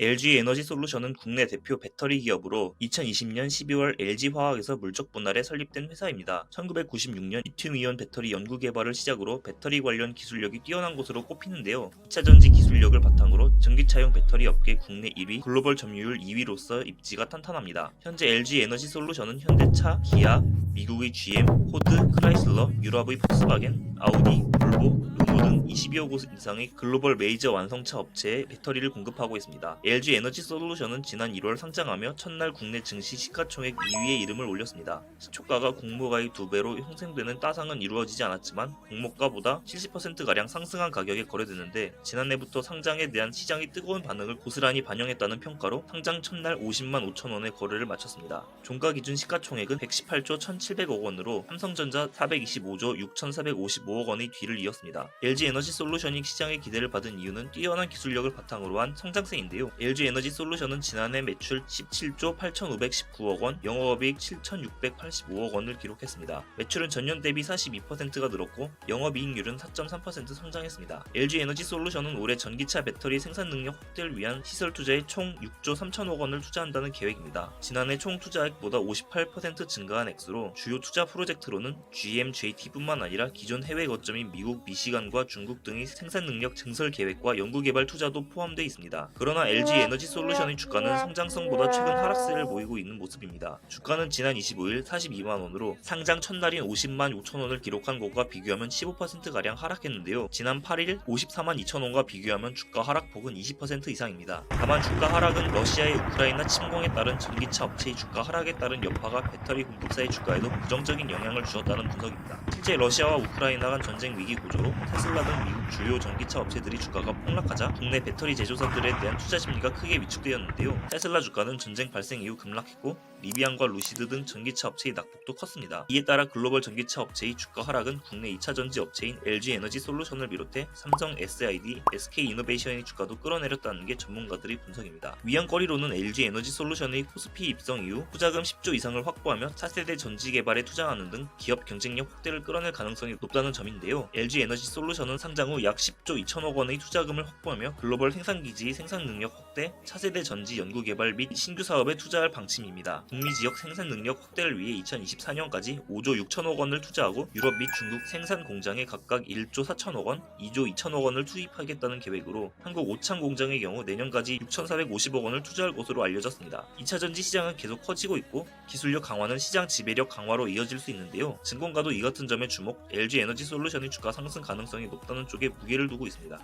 LG 에너지 솔루션은 국내 대표 배터리 기업으로 2020년 12월 LG화학에서 물적 분할에 설립된 회사입니다. 1996년 리튬이온 배터리 연구 개발을 시작으로 배터리 관련 기술력이 뛰어난 곳으로 꼽히는데요. 2차 전지 기술력을 바탕으로 전기차용 배터리 업계 국내 1위, 글로벌 점유율 2위로서 입지가 탄탄합니다. 현재 LG 에너지 솔루션은 현대차, 기아, 미국의 GM, 포드, 크라이슬러, 유럽의 폭스바겐, 아우디, 볼보, 르노 등 20여 곳 이상의 글로벌 메이저 완성차 업체에 배터리를 공급하고 있습니다. LG 에너지 솔루션은 지난 1월 상장하며 첫날 국내 증시 시가총액 2위에 이름을 올렸습니다. 시초가가 공모가의 2배로 형성되는 따상은 이루어지지 않았지만 공모가보다 70%가량 상승한 가격에 거래되는데 지난해부터 상장에 대한 시장의 뜨거운 반응을 고스란히 반영했다는 평가로 상장 첫날 50만 5천 원의 거래를 마쳤습니다. 종가 기준 시가총액은 118조 1,700억 원으로 삼성전자 425조 6,455억 원의 뒤를 이었습니다. LG 에너지 솔루션이 시장의 기대를 받은 이유는 뛰어난 기술력을 바탕으로 한 성장세인데요. LG 에너지 솔루션은 지난해 매출 17조 8,519억 원, 영업이익 7,685억 원을 기록했습니다. 매출은 전년 대비 42%가 늘었고 영업이익률은 4.3% 성장했습니다. LG 에너지 솔루션은 올해 전기차 배터리 생산 능력 확대를 위한 시설 투자에 총 6조 3천억 원을 투자한다는 계획입니다. 지난해 총 투자액보다 58% 증가한 액수로 주요 투자 프로젝트로는 GM, JT뿐만 아니라 기존 해외 거점인 미국, 미시간과 중국 등의 생산 능력 증설 계획과 연구 개발 투자도 포함되어 있습니다. 그러나 LG 에너지 솔루션의 주가는 성장성보다 최근 하락세를 보이고 있는 모습입니다. 주가는 지난 25일 42만 원으로 상장 첫날인 50만 6천 원을 기록한 것과 비교하면 15%가량 하락했는데요. 지난 8일 54만 2천 원과 비교하면 주가 하락폭은 20% 이상입니다. 다만 주가 하락은 러시아의 우크라이나 침공에 따른 전기차 업체의 주가 하락에 따른 여파가 배터리 공급사의 주가에 도 부정적인 영향을 주었다는 분석입니다. 실제 러시아와 우크라이나 간 전쟁 위기 구조로 테슬라 등 미국 주요 전기차 업체들이 주가가 폭락하자 국내 배터리 제조사들에 대한 투자 심리가 크게 위축되었는데요. 테슬라 주가는 전쟁 발생 이후 급락했고 리비안과 루시드 등 전기차 업체의 낙폭도 컸습니다. 이에 따라 글로벌 전기차 업체의 주가 하락은 국내 2차 전지 업체인 LG 에너지 솔루션을 비롯해 삼성 SID, SK 이노베이션의 주가도 끌어내렸다는 게 전문가들의 분석입니다. 위안거리로는 LG 에너지 솔루션의 코스피 입성 이후 투자금 10조 이상을 확보하며 차세대 전지 개발에 투자하는 등 기업 경쟁력 확대를 끌어낼 가능성이 높다는 점인데요. LG 에너지 솔루션은 상장 후 약 10조 2천억 원의 투자금을 확보하며 글로벌 생산기지의 생산 능력 확대, 차세대 전지 연구 개발 및 신규 사업에 투자할 방침입니다. 북미 지역 생산 능력 확대를 위해 2024년까지 5조 6천억 원을 투자하고 유럽 및 중국 생산 공장에 각각 1조 4천억 원, 2조 2천억 원을 투입하겠다는 계획으로 한국 오창 공장의 경우 내년까지 6,450억 원을 투자할 것으로 알려졌습니다. 2차 전지 시장은 계속 커지고 있고 기술력 강화는 시장 지배력 강화로 이어질 수 있는데요. 증권가도 이 같은 점에 주목, LG 에너지 솔루션의 주가 상승 가능성이 높다는 쪽에 무게를 두고 있습니다.